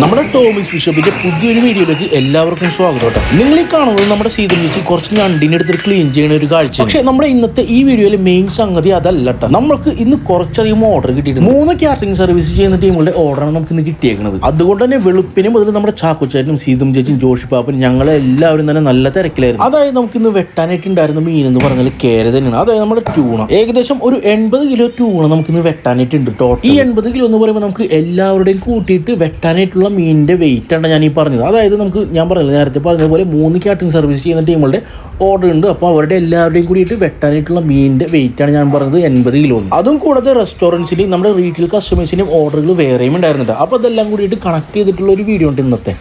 നമ്മുടെ ടോമിസ് ബിഷപ്പിന്റെ പുതിയൊരു വീഡിയോയിലേക്ക് എല്ലാവർക്കും സ്വാഗതം കേട്ടോ. നിങ്ങൾ ഈ കാണുന്നത് നമ്മുടെ സീതം ചേച്ചി കുറച്ച് ഞണ്ടിന് എടുത്തിട്ട് ക്ലീൻ ചെയ്യുന്ന ഒരു കാഴ്ച പക്ഷേ നമ്മുടെ ഇന്നത്തെ ഈ വീഡിയോയിലെ മെയിൻ സംഗതി അതല്ല കേട്ടോ നമ്മൾക്ക് ഇന്ന് കുറച്ചധികം ഓർഡർ കിട്ടിയിട്ടുണ്ട്. മൂന്ന് കാറ്ററിംഗ് സർവീസ് ചെയ്യുന്ന ടീമുകളുടെ ഓർഡറാണ് നമുക്ക് ഇന്ന് കിട്ടിയേക്കുന്നത് അതുകൊണ്ട് തന്നെ വെളുപ്പിന് മുതൽ നമ്മുടെ ചാക്കുച്ചാരനും സീതം ചേച്ചിയും ജോഷി പാപ്പനും ഞങ്ങളെ എല്ലാവരും തന്നെ നല്ല തിരക്കിലായിരുന്നു. അതായത് നമുക്ക് ഇന്ന് വെട്ടാനായിട്ടുണ്ടായിരുന്ന മീൻ എന്ന് പറഞ്ഞാൽ കേര തന്നെയാണ്. അതായത് നമ്മുടെ ട്യൂണ ഏകദേശം ഒരു എൺപത് കിലോ ട്യൂണ നമുക്ക് ഇന്ന് വെട്ടാനായിട്ടുണ്ട്. ടോട്ടൽ ഈ എൺപത് കിലോ എന്ന് പറയുമ്പോൾ നമുക്ക് എല്ലാവരുടെയും കൂട്ടിയിട്ട് വെട്ടാനായിട്ടുള്ള മീനിന്റെ വെയിറ്റ് ആണ് ഞാൻ ഈ പറഞ്ഞത്. അതായത് നമുക്ക് ഞാൻ പറഞ്ഞത് നേരത്തെ പറഞ്ഞതുപോലെ മൂന്ന് കാറ്ററിംഗ് സർവീസ് ചെയ്യുന്ന ടീമുകളുടെ ഓർഡർ ഉണ്ട്. അപ്പോൾ അവരുടെ എല്ലാവരുടെയും കൂടിയിട്ട് വെട്ടാനായിട്ടുള്ള മീനിന്റെ ആണ് ഞാൻ പറഞ്ഞത് എൺപത് കിലോ അതും കൂടാതെ റെസ്റ്റോറന്റ്സിൽ നമ്മുടെ റീറ്റെയിൽ കസ്റ്റമേഴ്സിനും ഓർഡറുകൾ വേറെയും ഉണ്ടായിരുന്നുണ്ട് അപ്പോൾ അതെല്ലാം കൂടിയിട്ട് കണക്ട് ചെയ്തിട്ടുള്ള ഒരു വീഡിയോ ഉണ്ട് ഇന്നത്തെ.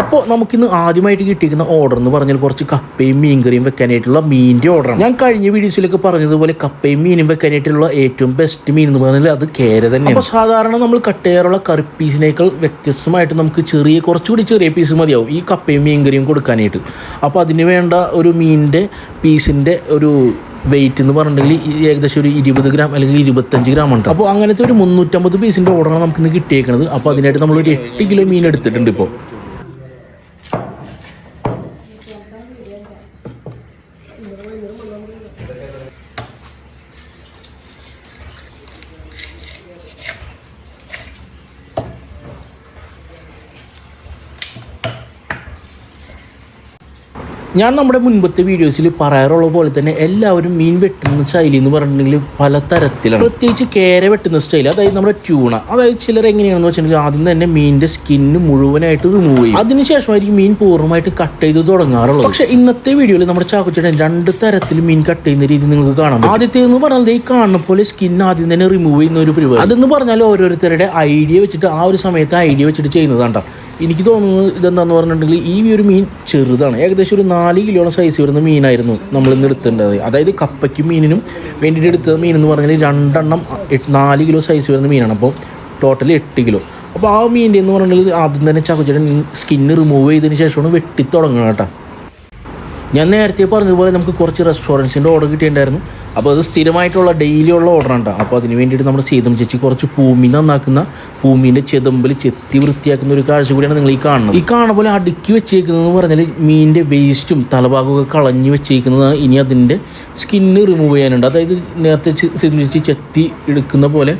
അപ്പോൾ നമുക്കിന്ന് ആദ്യമായിട്ട് കിട്ടിയിരിക്കുന്ന ഓർഡർ എന്ന് പറഞ്ഞാൽ കുറച്ച് കപ്പയും മീൻകറിയും വെക്കാനായിട്ടുള്ള മീനിന്റെ ഓർഡറാണ് ഞാൻ കഴിഞ്ഞ വീഡിയോസിലൊക്കെ പറഞ്ഞതുപോലെ കപ്പയും മീനും വെക്കാനായിട്ടുള്ള ഏറ്റവും ബെസ്റ്റ് മീൻ എന്ന് പറഞ്ഞാൽ അത് കേര തന്നെ അപ്പോൾ സാധാരണ നമ്മൾ കട്ട് ചെയ്യാറുള്ള കറി പീസിനേക്കാൾ വ്യത്യസ്തമായിട്ട് നമുക്ക് ചെറിയ കുറച്ചുകൂടി ചെറിയ പീസ് മതിയാവും ഈ കപ്പയും മീൻകറിയും കൊടുക്കാനായിട്ട്. അപ്പോൾ അതിന് വേണ്ട ഒരു മീനിന്റെ പീസിന്റെ ഒരു വെയിറ്റ് എന്ന് പറഞ്ഞിട്ടുണ്ടെങ്കിൽ ഏകദേശം ഒരു ഇരുപത് ഗ്രാം അല്ലെങ്കിൽ ഇരുപത്തഞ്ച് ഗ്രാം ഉണ്ട്. അപ്പോൾ അങ്ങനത്തെ ഒരു മുന്നൂറ്റമ്പത് പീസിന്റെ ഓർഡറാണ് നമുക്ക് ഇന്ന് കിട്ടിയേക്കുന്നത് അപ്പോൾ അതിനായിട്ട് നമ്മൾ ഒരു എട്ട് കിലോ മീൻ എടുത്തിട്ടുണ്ട് ഇപ്പോൾ ഞാൻ നമ്മുടെ മുൻപത്തെ വീഡിയോസിൽ പറയാറുള്ള പോലെ തന്നെ എല്ലാവരും മീൻ വെട്ടുന്ന ശൈലി എന്ന് പറഞ്ഞിട്ടുണ്ടെങ്കിൽ പല തരത്തിലാണ്. പ്രത്യേകിച്ച് കേര വെട്ടുന്ന സ്റ്റൈൽ അതായത് നമ്മുടെ ട്യൂണ. അതായത് ചിലർ എങ്ങനെയാണെന്ന് വെച്ചിട്ടുണ്ടെങ്കിൽ ആദ്യം തന്നെ മീനിന്റെ സ്കിന്ന് മുഴുവനായിട്ട് റിമൂവ് ചെയ്യും. അതിനുശേഷമായിരിക്കും മീൻ പൂർണമായിട്ട് കട്ട് ചെയ്ത് തുടങ്ങാറുള്ളത്. പക്ഷെ ഇന്നത്തെ വീഡിയോയിൽ നമ്മുടെ ചാക്കുച്ചേട്ടൻ രണ്ട് തരത്തിൽ മീൻ കട്ട് ചെയ്യുന്ന രീതി നിങ്ങൾക്ക് കാണാം ആദ്യത്തെ എന്ന് പറഞ്ഞാൽ ഈ കാണുന്ന പോലെ സ്കിൻ ആദ്യം തന്നെ റിമൂവ് ചെയ്യുന്ന ഒരു പരിപാടി. അതെന്ന് പറഞ്ഞാൽ ഓരോരുത്തരുടെ ഐഡിയ വെച്ചിട്ട് ആ ഒരു സമയത്ത് ഐഡിയ വെച്ചിട്ട് ചെയ്യുന്നതാണ് എനിക്ക് തോന്നുന്നത് ഇതെന്താന്ന് പറഞ്ഞിട്ടുണ്ടെങ്കിൽ ഈ ഒരു മീൻ ചെറുതാണ്. ഏകദേശം ഒരു നാല് കിലോളം സൈസ് വരുന്ന മീനായിരുന്നു നമ്മൾ ഇന്ന് എടുത്തിട്ടുണ്ടത് അതായത് കപ്പയ്ക്കും മീനിനും വേണ്ടിയിട്ട് എടുത്ത മീൻ എന്ന് പറഞ്ഞാൽ രണ്ടെണ്ണം നാല് കിലോ സൈസ് വരുന്ന മീനാണ്. അപ്പോൾ ടോട്ടൽ എട്ട് കിലോ. അപ്പോൾ ആ മീനിന്റെ എന്ന് പറഞ്ഞാൽ ആദ്യം തന്നെ ചക്കച്ചേട്ടൻ സ്കിന്ന് റിമൂവ് ചെയ്തതിന് ശേഷമാണ് വെട്ടി തുടങ്ങണം കേട്ടോ. ഞാൻ നേരത്തെ പറഞ്ഞതുപോലെ നമുക്ക് കുറച്ച് റെസ്റ്റോറന്റ്സിന്റെ ഓർഡർ കിട്ടിയിട്ടുണ്ടായിരുന്നു. അപ്പോൾ അത് സ്ഥിരമായിട്ടുള്ള ഡെയിലി ഉള്ള ഓർഡറാണ് കേട്ടോ അപ്പോൾ അതിന് വേണ്ടിയിട്ട് നമ്മുടെ സീതം ചേച്ചി കുറച്ച് ഭൂമി നന്നാക്കുന്ന ഭൂമിന്റെ ചെതമ്പിൽ ചെത്തി വൃത്തിയാക്കുന്ന ഒരു കാഴ്ച കൂടിയാണ് നിങ്ങൾ ഈ കാണുന്നത്. ഈ കാണുന്ന പോലെ അടുക്കി വെച്ചേക്കുന്നതെന്ന് പറഞ്ഞാൽ മീനിന്റെ വേസ്റ്റും തലഭാഗമൊക്കെ കളഞ്ഞ് വെച്ചേക്കുന്നതാണ് ഇനി അതിന്റെ സ്കിന്ന് റിമൂവ് ചെയ്യാനുണ്ട്. അതായത് നേരത്തെ സീതം ചേച്ചി ചെത്തി എടുക്കുന്ന പോലെ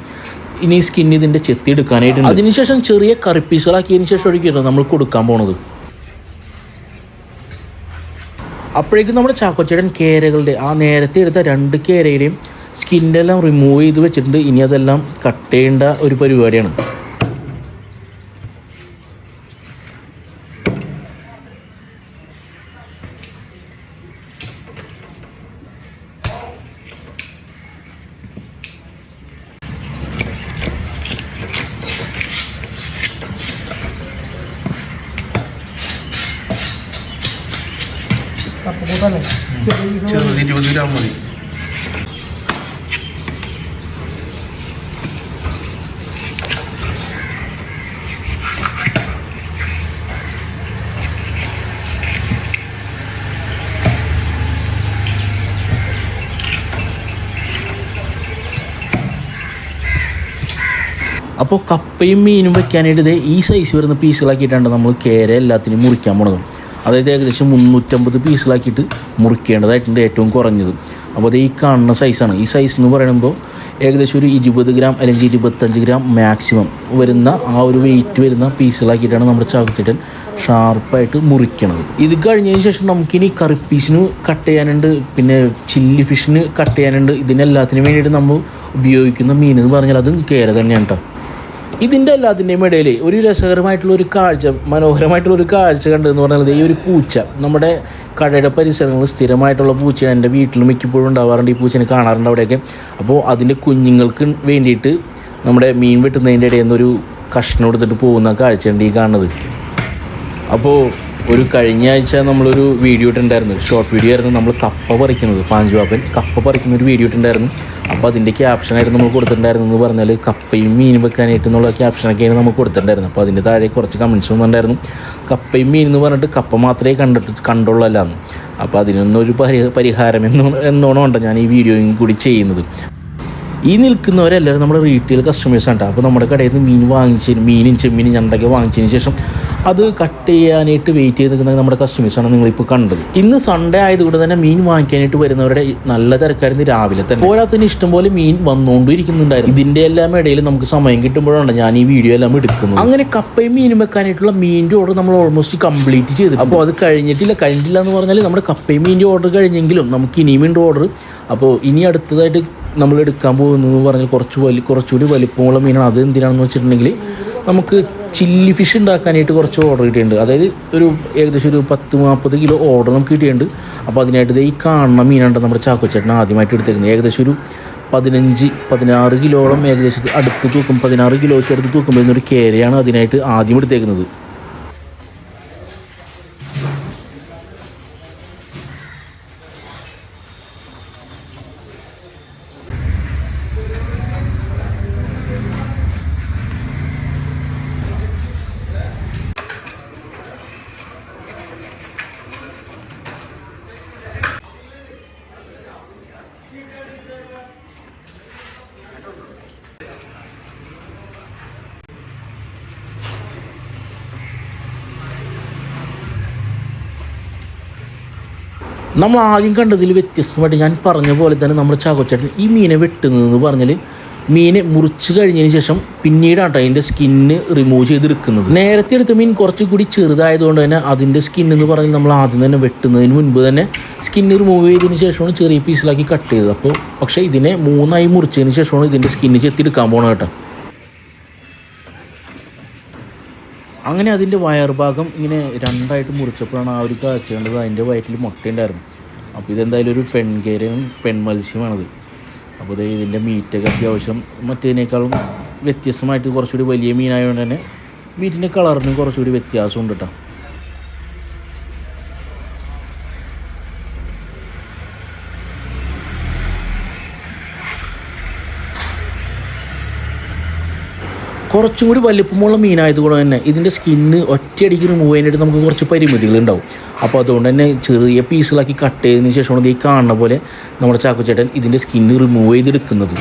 ഇനി സ്കിൻ ഇതിന്റെ ചെത്തി എടുക്കാനായിട്ടുണ്ട്. അതിനുശേഷം ചെറിയ കറിപ്പീസുകളാക്കിയതിന് ശേഷം ഒഴിക്കണം നമ്മൾ കൊടുക്കാൻ പോണത്. അപ്പോഴേക്കും നമ്മുടെ ചാക്കോച്ചേടൻ കേരകളുടെ ആ നേരത്തെ എടുത്ത രണ്ട് കേരയുടെയും സ്കിന്നെല്ലാം റിമൂവ് ചെയ്ത് വെച്ചിട്ടുണ്ട്. ഇനി അതെല്ലാം കട്ട് ചെയ്യേണ്ട ഒരു പരിപാടിയാണ്. ചെറുത് ഇരുപത് ഗ്രാം മതി. അപ്പോൾ കപ്പയും മീനും വെക്കാനായിട്ട് ഇതേ ഈ സൈസ് വരുന്ന പീസുകളാക്കിയിട്ടാണ് നമ്മൾ കേര എല്ലാത്തിനും മുറിക്കാൻ പോണത്. അതായത് ഏകദേശം മുന്നൂറ്റമ്പത് പീസിലാക്കിയിട്ട് മുറിക്കേണ്ടതായിട്ടുണ്ട് ഏറ്റവും കുറഞ്ഞത്. അപ്പോൾ അത് ഈ കാണുന്ന സൈസാണ് ഈ സൈസ് എന്ന് പറയുമ്പോൾ ഏകദേശം ഒരു ഇരുപത് ഗ്രാം അല്ലെങ്കിൽ ഇരുപത്തഞ്ച് ഗ്രാം മാക്സിമം വരുന്ന ആ ഒരു വെയിറ്റ് വരുന്ന പീസിലാക്കിയിട്ടാണ് നമ്മുടെ ചാകുത്തിട്ടൻ ഷാർപ്പായിട്ട് മുറിക്കണത്. ഇത് കഴിഞ്ഞതിന് ശേഷം നമുക്കിനി കറി പീസിന് കട്ട് ചെയ്യാനുണ്ട്. പിന്നെ ചില്ലി ഫിഷിന് കട്ട് ചെയ്യാനുണ്ട്. ഇതിനെല്ലാത്തിനും വേണ്ടിയിട്ട് നമ്മൾ ഉപയോഗിക്കുന്ന മീൻ എന്ന് പറഞ്ഞാൽ അതും കേര തന്നെയാണ് കേട്ടോ ഇതിന്റെ എല്ലാത്തിന്റെയും ഇടയിൽ ഒരു രസകരമായിട്ടുള്ള ഒരു കാഴ്ച മനോഹരമായിട്ടുള്ള ഒരു കാഴ്ച കണ്ടതെന്ന് പറഞ്ഞാൽ ഈ ഒരു പൂച്ച. നമ്മുടെ കടയുടെ പരിസരങ്ങളിൽ സ്ഥിരമായിട്ടുള്ള പൂച്ച എന്റെ വീട്ടിൽ മിക്കപ്പോഴും ഉണ്ടാവാറുണ്ട് ഈ പൂച്ചനെ കാണാറുണ്ട് അവിടെയൊക്കെ. അപ്പോൾ അതിന്റെ കുഞ്ഞുങ്ങൾക്ക് വേണ്ടിയിട്ട് നമ്മുടെ മീൻ വെട്ടുന്നതിന്റെ ഇടയിൽ നിന്നൊരു കഷ്ണം എടുത്തിട്ട് പോകുന്ന കാഴ്ചയുണ്ട് ഈ കാണുന്നത്. അപ്പോൾ ഒരു കഴിഞ്ഞ ആഴ്ച നമ്മളൊരു വീഡിയോ ഇട്ടുണ്ടായിരുന്നു ഷോർട്ട് വീഡിയോ ആയിരുന്നു നമ്മൾ കപ്പ പറിക്കുന്നത്. പാഞ്ചുവാപ്പൻ കപ്പ പറിക്കുന്ന ഒരു വീഡിയോ ഇട്ടുണ്ടായിരുന്നു അപ്പോൾ അതിന്റെ ക്യാപ്ഷനായിട്ട് നമ്മൾ കൊടുത്തിട്ടുണ്ടായിരുന്നു എന്ന് പറഞ്ഞാൽ കപ്പയും മീൻ വെക്കാനായിട്ട് എന്നുള്ള ക്യാപ്ഷനൊക്കെയാണ് നമുക്ക് കൊടുത്തിട്ടുണ്ടായിരുന്നു അപ്പോൾ അതിന്റെ താഴെ കുറച്ച് കമൻസ് വന്നിട്ടുണ്ടായിരുന്നു. കപ്പയും മീൻ എന്ന് പറഞ്ഞിട്ട് കപ്പ മാത്രമേ കണ്ടിട്ട് കണ്ടുള്ളല്ലാന്ന്. അപ്പോൾ അതിനൊന്നൊരു പരി പരിഹാരം എന്നോ ഉണ്ട് ഞാൻ ഈ വീഡിയോയും കൂടി ചെയ്യുന്നത്. ഈ നിൽക്കുന്നവരെല്ലാവരും നമ്മുടെ റീറ്റെയിൽ കസ്റ്റമേഴ്സ് കേട്ടോ അപ്പോൾ നമ്മുടെ കടയിൽ നിന്ന് മീൻ വാങ്ങിച്ചതിന് മീനും ചെമ്മീനും ഞണ്ടൊക്കെ വാങ്ങിച്ചതിന് ശേഷം അത് കട്ട് ചെയ്യാനായിട്ട് വെയിറ്റ് ചെയ്ത് നിൽക്കുന്ന നമ്മുടെ കസ്റ്റമേഴ്സാണ് നിങ്ങളിപ്പോൾ കണ്ടത്. ഇന്ന് സൺഡേ ആയതുകൊണ്ട് തന്നെ മീൻ വാങ്ങിക്കാനായിട്ട് വരുന്നവരുടെ നല്ല തിരക്കായിരുന്നു രാവിലെ തന്നെ. പോരാത്തതിന് ഇഷ്ടംപോലെ മീൻ വന്നുകൊണ്ടിരിക്കുന്നുണ്ടായിരുന്നു ഇതിന്റെ എല്ലാം ഇടയിൽ നമുക്ക് സമയം കിട്ടുമ്പോഴാണ് ഞാൻ ഈ വീഡിയോ എല്ലാം എടുക്കുന്നത്. അങ്ങനെ കപ്പയും മീനും വെക്കാനായിട്ടുള്ള മീനിന്റെ ഓർഡർ നമ്മൾ ഓൾമോസ്റ്റ് കംപ്ലീറ്റ് ചെയ്തു അപ്പോൾ അത് കഴിഞ്ഞിട്ടില്ല. കഴിഞ്ഞിട്ടില്ല എന്ന് പറഞ്ഞാൽ നമ്മുടെ കപ്പയും മീനിന്റെ ഓർഡർ കഴിഞ്ഞെങ്കിലും നമുക്ക് ഇനിയും ഉണ്ട് ഓർഡർ അപ്പോൾ ഇനി അടുത്തതായിട്ട് നമ്മൾ എടുക്കാൻ പോകുന്നത് പറഞ്ഞാൽ കുറച്ച് വലി കുറച്ചുകൂടി വലിപ്പമുള്ള മീനാണ്. അത് എന്തിനാണെന്ന് വെച്ചിട്ടുണ്ടെങ്കിൽ നമുക്ക് ചില്ലി ഫിഷ് ഉണ്ടാക്കാനായിട്ട് കുറച്ച് ഓർഡർ കിട്ടിയിട്ടുണ്ട്. അതായത് ഒരു ഏകദേശം ഒരു പത്ത് നാൽപ്പത് കിലോ ഓർഡർ നമുക്ക് കിട്ടിയിട്ടുണ്ട്. അപ്പോൾ അതിനായിട്ട് ഈ കാണുന്ന മീനാണ് നമ്മുടെ ചാക്കോച്ചേട്ടൻ ആദ്യമായിട്ട് എടുത്തിരുന്നത് ഏകദേശം ഒരു പതിനഞ്ച് പതിനാറ് കിലോളം ഏകദേശം അടുത്ത് തൂക്കും പതിനാറ് കിലോയ്ക്ക് അടുത്ത് തൂക്കുമ്പോൾ വരുന്ന ഒരു കേരയാണ് അതിനായിട്ട് ആദ്യം എടുത്തേക്കുന്നത്. നമ്മൾ ആദ്യം കണ്ടതിൽ വ്യത്യസ്തമായിട്ട് ഞാൻ പറഞ്ഞ പോലെ തന്നെ നമ്മുടെ ചാക്കോച്ചേട്ടൻ ഈ മീനെ വെട്ടുന്നതെന്ന് പറഞ്ഞാൽ മീനെ മുറിച്ച് കഴിഞ്ഞതിന് ശേഷം പിന്നീടാണ് അതിന്റെ സ്കിന്ന് റിമൂവ് ചെയ്തെടുക്കുന്നത്. നേരത്തെ എടുത്ത മീൻ കുറച്ചുകൂടി ചെറുതായതുകൊണ്ട് തന്നെ അതിന്റെ സ്കിൻ എന്ന് പറഞ്ഞാൽ നമ്മൾ ആദ്യം തന്നെ വെട്ടുന്നതിന് മുൻപ് തന്നെ സ്കിന്ന് റിമൂവ് ചെയ്തതിന് ശേഷമാണ് ചെറിയ പീസിലാക്കി കട്ട് ചെയ്തത്. അപ്പോൾ പക്ഷേ ഇതിനെ മൂന്നായി മുറിച്ചതിന് ശേഷമാണ് ഇതിന്റെ സ്കിന്ന് ചെത്തിയെടുക്കാൻ പോകണം കേട്ടോ. അങ്ങനെ അതിന്റെ വയർ ഭാഗം ഇങ്ങനെ രണ്ടായിട്ട് മുറിച്ചപ്പോഴാണ് ആ ഒരു കാഴ്ച കണ്ടത് അതിന്റെ വയറ്റിൽ മുട്ടയുണ്ടായിരുന്നു. അപ്പോൾ ഇതെന്തായാലും ഒരു പെൺകേരയും പെൺമത്സ്യമാണത്. അപ്പോൾ ഇത് ഇതിന്റെ മീറ്റൊക്കെ അത്യാവശ്യം മറ്റേതിനേക്കാളും വ്യത്യസ്തമായിട്ട് കുറച്ചുകൂടി വലിയ മീനായതുകൊണ്ട് തന്നെ മീറ്റിന്റെ കളറിനും കുറച്ചുകൂടി വ്യത്യാസമുണ്ട് കേട്ടോ കുറച്ചും കൂടി വലിപ്പമുള്ള മീനായതുകൊണ്ട് തന്നെ ഇതിന്റെ സ്കിന്ന് ഒറ്റയടിക്ക് റിമൂവ് ചെയ്യാനായിട്ട് നമുക്ക് കുറച്ച് പരിമിതികളുണ്ടാവും. അപ്പോൾ അതുകൊണ്ട് തന്നെ ചെറിയ പീസുകളാക്കി കട്ട് ചെയ്തതിന് ശേഷമാണ് ഈ കാണുന്ന പോലെ നമ്മുടെ ചാക്കുചേട്ടൻ ഇതിന്റെ സ്കിന്ന് റിമൂവ് ചെയ്തെടുക്കുന്നത്.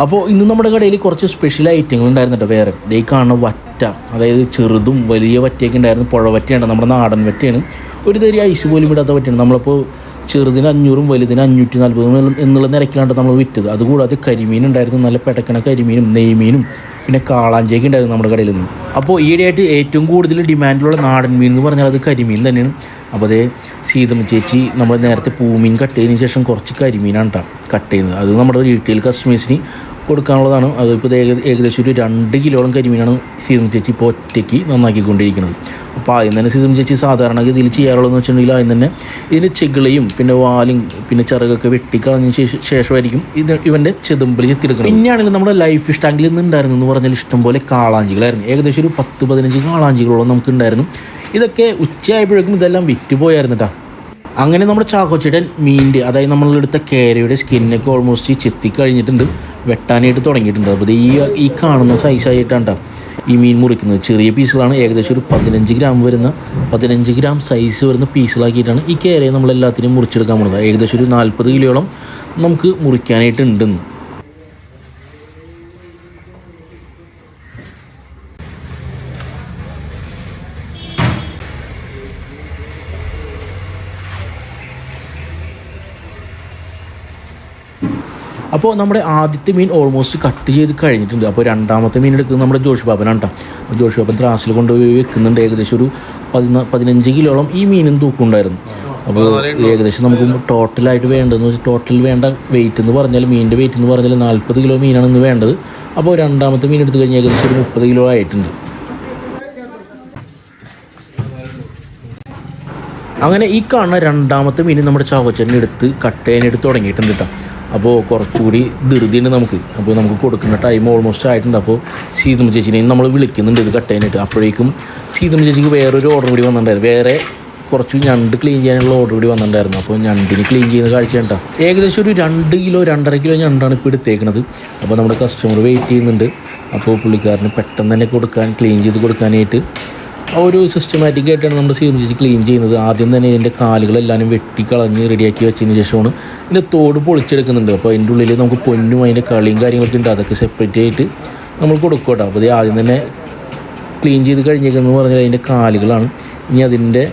അപ്പോൾ ഇന്ന് നമ്മുടെ കടയിൽ കുറച്ച് സ്പെഷ്യൽ ഐറ്റങ്ങൾ ഉണ്ടായിരുന്നു വേറെ. ഇതേ കാണുന്ന വറ്റ അതായത് ചെറുതും വലിയ വറ്റയൊക്കെ ഉണ്ടായിരുന്നു. പുഴ വറ്റയാണ് നമ്മുടെ നാടൻ വറ്റയാണ്. ഒരു തരി ഐസ് പോലും ഇടാത്ത വറ്റയാണ്. നമ്മളിപ്പോൾ ചെറുതിന് അഞ്ഞൂറും വലുതിന് അഞ്ഞൂറ്റി നാൽപ്പതും എന്നുള്ള നിരക്കിലാണ് നമ്മൾ വിറ്റത്. അതുകൂടാതെ കരിമീൻ ഉണ്ടായിരുന്നു നല്ല പെടക്കണ കരിമീനും നെയ്മീനും പിന്നെ കാളാഞ്ചേക്ക് ഉണ്ടായിരുന്നു നമ്മുടെ കടയിൽ നിന്ന്. അപ്പോൾ ഈയിടെയായിട്ട് ഏറ്റവും കൂടുതൽ ഡിമാൻഡിലുള്ള നാടൻ മീൻ എന്ന് പറഞ്ഞാൽ അത് കരിമീൻ തന്നെയാണ്. അപ്പോൾ അതേ സീതമ്മ ചേച്ചി നമ്മൾ നേരത്തെ പൂമീൻ കട്ട് ചെയ്തതിന് ശേഷം കുറച്ച് കരിമീനാണ് കേട്ടോ കട്ട് ചെയ്യുന്നത്. അത് നമ്മുടെ റീറ്റെയിൽ കസ്റ്റമേഴ്സിന് കൊടുക്കാനുള്ളതാണ്. അതിപ്പോൾ ഏക- ഏകദേശം ഒരു രണ്ട് കിലോളം കരിമീനാണ് സീതം ചേച്ചി ഇപ്പോൾ ഒറ്റയ്ക്ക് നന്നാക്കിക്കൊണ്ടിരിക്കുന്നത്. അപ്പോൾ ആദ്യം തന്നെ സീതം ചേച്ചി സാധാരണഗതിയിൽ ചെയ്യാറുള്ളതെന്ന് വെച്ചിട്ടുണ്ടെങ്കിൽ ആദ്യം തന്നെ ഇതിന്റെ ചെകിളയും പിന്നെ വാലും പിന്നെ ചിറകൊക്കെ വെട്ടിക്കളഞ്ഞ ശേഷം ശേഷമായിരിക്കും ഇത് ഇവന്റെ ചെതുമ്പിൽ ചെത്തിയെടുക്കുന്നത് പിന്നെയാണെങ്കിൽ നമ്മുടെ ലൈഫ് ഫിഷ് ടാങ്കിൽ നിന്ന് ഉണ്ടായിരുന്നു എന്ന് പറഞ്ഞാൽ ഇഷ്ടംപോലെ കാളാഞ്ചികളായിരുന്നു. ഏകദേശം ഒരു പത്ത് പതിനഞ്ച് കാളാഞ്ചികളോളം നമുക്ക് ഉണ്ടായിരുന്നു. ഇതൊക്കെ ഉച്ചയായപ്പോഴേക്കും ഇതെല്ലാം വിറ്റ് പോയായിരുന്നു കേട്ടോ അങ്ങനെ നമ്മുടെ ചാക്കോച്ചേട്ടൻ മീന്റെ അതായത് നമ്മളെടുത്ത കേരയുടെ സ്കിന്നൊക്കെ ഓൾമോസ്റ്റ് ചെത്തി കഴിഞ്ഞിട്ടുണ്ട് വെട്ടാനായിട്ട് തുടങ്ങിയിട്ടുണ്ട്. അപ്പോൾ ഈ ഈ കാണുന്ന സൈസായിട്ടാണ് കേട്ടോ ഈ മീൻ മുറിക്കുന്നത്. ചെറിയ പീസുകളാണ്. ഏകദേശം ഒരു പതിനഞ്ച് ഗ്രാം വരുന്ന പതിനഞ്ച് ഗ്രാം സൈസ് വരുന്ന പീസുകളാക്കിയിട്ടാണ് ഈ കേരയെ നമ്മൾ എല്ലാത്തിനും മുറിച്ചെടുക്കാൻ പോകുന്നത് ഏകദേശം ഒരു നാൽപ്പത് കിലോളം നമുക്ക് മുറിക്കാനായിട്ട് അപ്പോൾ നമ്മുടെ ആദ്യത്തെ മീൻ ഓൾമോസ്റ്റ് കട്ട് ചെയ്ത് കഴിഞ്ഞിട്ടുണ്ട്. അപ്പോൾ രണ്ടാമത്തെ മീൻ എടുക്കുന്നത് നമ്മുടെ ജോഷി ബാബനാണ് കേട്ടോ ജോഷി ബാബൻ ത്രാസിൽ കൊണ്ടുപോയി വെക്കുന്നുണ്ട്. ഏകദേശം ഒരു പതിനാ പതിനഞ്ച് കിലോളം ഈ മീനും തൂക്കുണ്ടായിരുന്നു. അപ്പോൾ ഏകദേശം നമുക്ക് ടോട്ടലായിട്ട് വേണ്ടതെന്ന് വെച്ചാൽ ടോട്ടൽ വേണ്ട വെയിറ്റ് എന്ന് പറഞ്ഞാൽ മീനിന്റെ വെയിറ്റ് എന്ന് പറഞ്ഞാൽ നാൽപ്പത് കിലോ മീനാണ് ഇന്ന് വേണ്ടത്. അപ്പോൾ രണ്ടാമത്തെ മീൻ എടുത്തു കഴിഞ്ഞാൽ ഏകദേശം ഒരു മുപ്പത് കിലോ ആയിട്ടുണ്ട്. അങ്ങനെ ഈ കാണുന്ന രണ്ടാമത്തെ മീൻ നമ്മുടെ ചാവച്ചേട്ടൻ എടുത്ത് കട്ട് ചെയ്യാനായിട്ട് തുടങ്ങിയിട്ടുണ്ട് കേട്ടോ അപ്പോൾ കുറച്ചുകൂടി ധൃതിയുണ്ട് നമുക്ക്. അപ്പോൾ നമുക്ക് കൊടുക്കുന്ന ടൈം ഓൾമോസ്റ്റ് ആയിട്ടുണ്ട്. അപ്പോൾ സീതമ്മ ചേച്ചിനെയും നമ്മൾ വിളിക്കുന്നുണ്ട് ഇത് കട്ട് ചെയ്യാനായിട്ട്. അപ്പോഴേക്കും സീതമ്മ ചേച്ചിക്ക് വേറൊരു ഓർഡർ കൂടി വന്നിട്ടുണ്ടായിരുന്നു. വേറെ കുറച്ച് ഞണ്ട് ക്ലീൻ ചെയ്യാനുള്ള ഓർഡർ കൂടി വന്നിട്ടുണ്ടായിരുന്നു. അപ്പോൾ ഞണ്ടിന് ക്ലീൻ ചെയ്യുന്ന കാഴ്ച കേട്ടോ ഏകദേശം ഒരു രണ്ട് കിലോ രണ്ടര കിലോ ഞണ്ടാണ് ഇപ്പോൾ എടുത്തേക്കുന്നത് അപ്പോൾ നമ്മുടെ കസ്റ്റമർ വെയിറ്റ് ചെയ്യുന്നുണ്ട്. അപ്പോൾ പുള്ളിക്കാരന് പെട്ടെന്ന് തന്നെ കൊടുക്കാൻ ക്ലീൻ ചെയ്ത് കൊടുക്കാനായിട്ട് ഒരു സിസ്റ്റമാറ്റിക് ആയിട്ടാണ് നമ്മുടെ സീം ചേച്ചി ക്ലീൻ ചെയ്യുന്നത്. ആദ്യം തന്നെ ഇതിന്റെ കാലുകളെല്ലാം വെട്ടിക്കളഞ്ഞ് റെഡിയാക്കി വെച്ചതിന് ശേഷമാണ് ഇതിന്റെ തോട് പൊളിച്ചെടുക്കുന്നുണ്ട്. അപ്പോൾ അതിന്റെ ഉള്ളിൽ നമുക്ക് പൊന്നും അതിന്റെ കളിയും കാര്യങ്ങളൊക്കെ ഉണ്ട്. അതൊക്കെ സെപ്പറേറ്റ് ആയിട്ട് നമ്മൾ കൊടുക്കും കേട്ടോ. അപ്പോൾ ഇത് ആദ്യം തന്നെ ക്ലീൻ ചെയ്ത് കഴിഞ്ഞേക്കെന്ന് പറഞ്ഞാൽ അതിന്റെ കാലുകളാണ്. ഇനി അതിന്റെ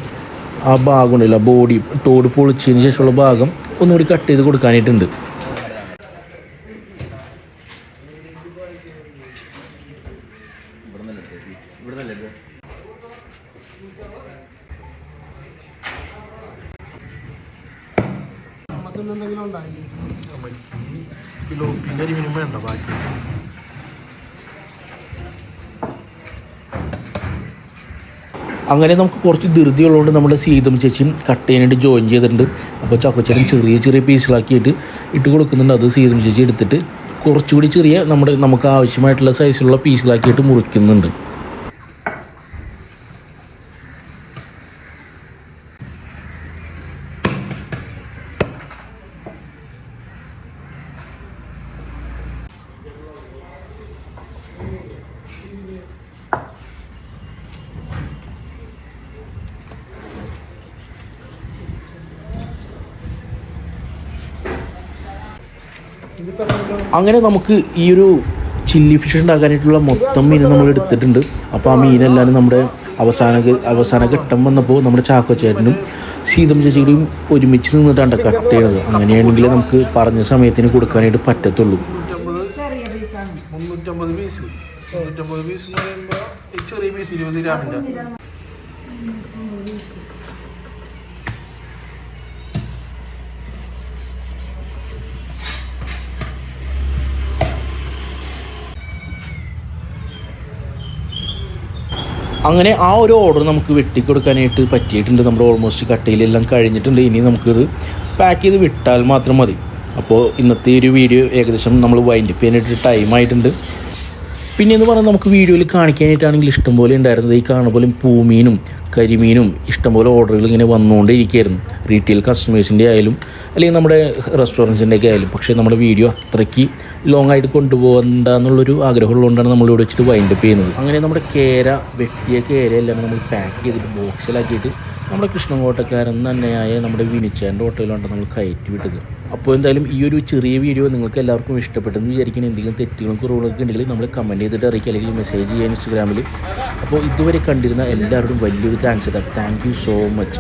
ആ ഭാഗം ഉണ്ടല്ലോ ബോഡി തോട് പൊളിച്ചതിന് ശേഷമുള്ള ഭാഗം ഒന്നുകൂടി കട്ട് ചെയ്ത് കൊടുക്കാനായിട്ടുണ്ട്. വേണ്ട ബാക്കി? അങ്ങനെ നമുക്ക് കുറച്ച് ധൃതി ഉള്ളതുകൊണ്ട് നമ്മുടെ സീതം ചേച്ചിയും കട്ട് ചെയ്യാനായിട്ട് ജോയിൻ ചെയ്തിട്ടുണ്ട്. അപ്പോൾ ചക്കച്ചേട്ടൻ ചെറിയ ചെറിയ പീസുകളാക്കിയിട്ട് ഇട്ട് കൊടുക്കുന്നുണ്ട്. അത് സീതം ചേച്ചി എടുത്തിട്ട് കുറച്ചുകൂടി ചെറിയ നമ്മുടെ നമുക്ക് ആവശ്യമായിട്ടുള്ള സൈസിലുള്ള പീസുകളാക്കിയിട്ട് മുറിക്കുന്നുണ്ട്. അങ്ങനെ നമുക്ക് ഈ ഒരു ചില്ലി ഫിഷ് ഉണ്ടാക്കാനായിട്ടുള്ള മൊത്തം മീൻ നമ്മൾ എടുത്തിട്ടുണ്ട്. അപ്പോൾ ആ മീനെല്ലാം നമ്മുടെ അവസാന അവസാന ഘട്ടം വന്നപ്പോൾ നമ്മുടെ ചാക്കോച്ചേട്ടനും സീതം ചേച്ചിയുടെയും ഒരുമിച്ച് നിന്നിട്ടാണ് കട്ട് ചെയ്യണത്. അങ്ങനെയാണെങ്കിൽ നമുക്ക് പറഞ്ഞ സമയത്തിന് കൊടുക്കാനായിട്ട് പറ്റത്തുള്ളൂ. പീസ് പീസ് ചെറിയ അങ്ങനെ ആ ഒരു ഓർഡർ നമുക്ക് വെട്ടിക്കൊടുക്കാനായിട്ട് പറ്റിയിട്ടുണ്ട്. നമ്മുടെ ഓൾമോസ്റ്റ് കട്ടയിലെല്ലാം കഴിഞ്ഞിട്ടുണ്ട്. ഇനി നമുക്കിത് പാക്ക് ചെയ്ത് വിട്ടാൽ മാത്രം മതി. അപ്പോൾ ഇന്നത്തെ ഒരു വീഡിയോ ഏകദേശം നമ്മൾ വൈൻഡ് ചെയ്യാനായിട്ട് ടൈം ആയിട്ടുണ്ട്. പിന്നെ എന്ന് പറഞ്ഞാൽ നമുക്ക് വീഡിയോയിൽ കാണിക്കാനായിട്ടാണെങ്കിൽ ഇഷ്ടംപോലെ ഉണ്ടായിരുന്നത് ഈ കാണുന്ന പോലെ പൂമീനും കരിമീനും ഇഷ്ടംപോലെ ഓർഡറുകൾ ഇങ്ങനെ വന്നുകൊണ്ടേയിരിക്കുകയായിരുന്നു. റീറ്റെയിൽ കസ്റ്റമേഴ്സിന്റെ ആയാലും അല്ലെങ്കിൽ നമ്മുടെ റെസ്റ്റോറന്റ്സിന്റെയൊക്കെ ആയാലും. പക്ഷേ നമ്മുടെ വീഡിയോ അത്രയ്ക്ക് ലോങ് ആയിട്ട് കൊണ്ടുപോകണ്ട എന്നുള്ളൊരു ആഗ്രഹമുള്ളതുകൊണ്ടാണ് നമ്മളിവിടെ വെച്ചിട്ട് വൈൻഡ് അപ്പ് ചെയ്യുന്നത്. അങ്ങനെ നമ്മുടെ കേര വെട്ടിയ കേരയെല്ലാം നമ്മൾ പാക്ക് ചെയ്തിട്ട് ബോക്സിലാക്കിയിട്ട് നമ്മുടെ കൃഷ്ണൻകോട്ടക്കാരൻ തന്നെയായ നമ്മുടെ വിനിച്ചാന്റെ ഹോട്ടലിലാണ് നമ്മൾ കയറ്റി വിട്ടത്. അപ്പോൾ എന്തായാലും ഈ ഒരു ചെറിയ വീഡിയോ നിങ്ങൾക്ക് എല്ലാവർക്കും ഇഷ്ടപ്പെട്ടെന്ന് വിചാരിക്കുന്ന. എന്തെങ്കിലും തെറ്റുകളും കുറവുകളൊക്കെ ഉണ്ടെങ്കിൽ നമ്മൾ കമന്റ് ചെയ്തിട്ട് അറിയിക്കുക. അല്ലെങ്കിൽ മെസ്സേജ് ചെയ്യാൻ ഇൻസ്റ്റാഗ്രാമിൽ അപ്പോൾ ഇതുവരെ കണ്ടിരുന്ന എല്ലാവരോടും വലിയൊരു താങ്ക്സ് ഇടാം താങ്ക് യു സോ മച്ച്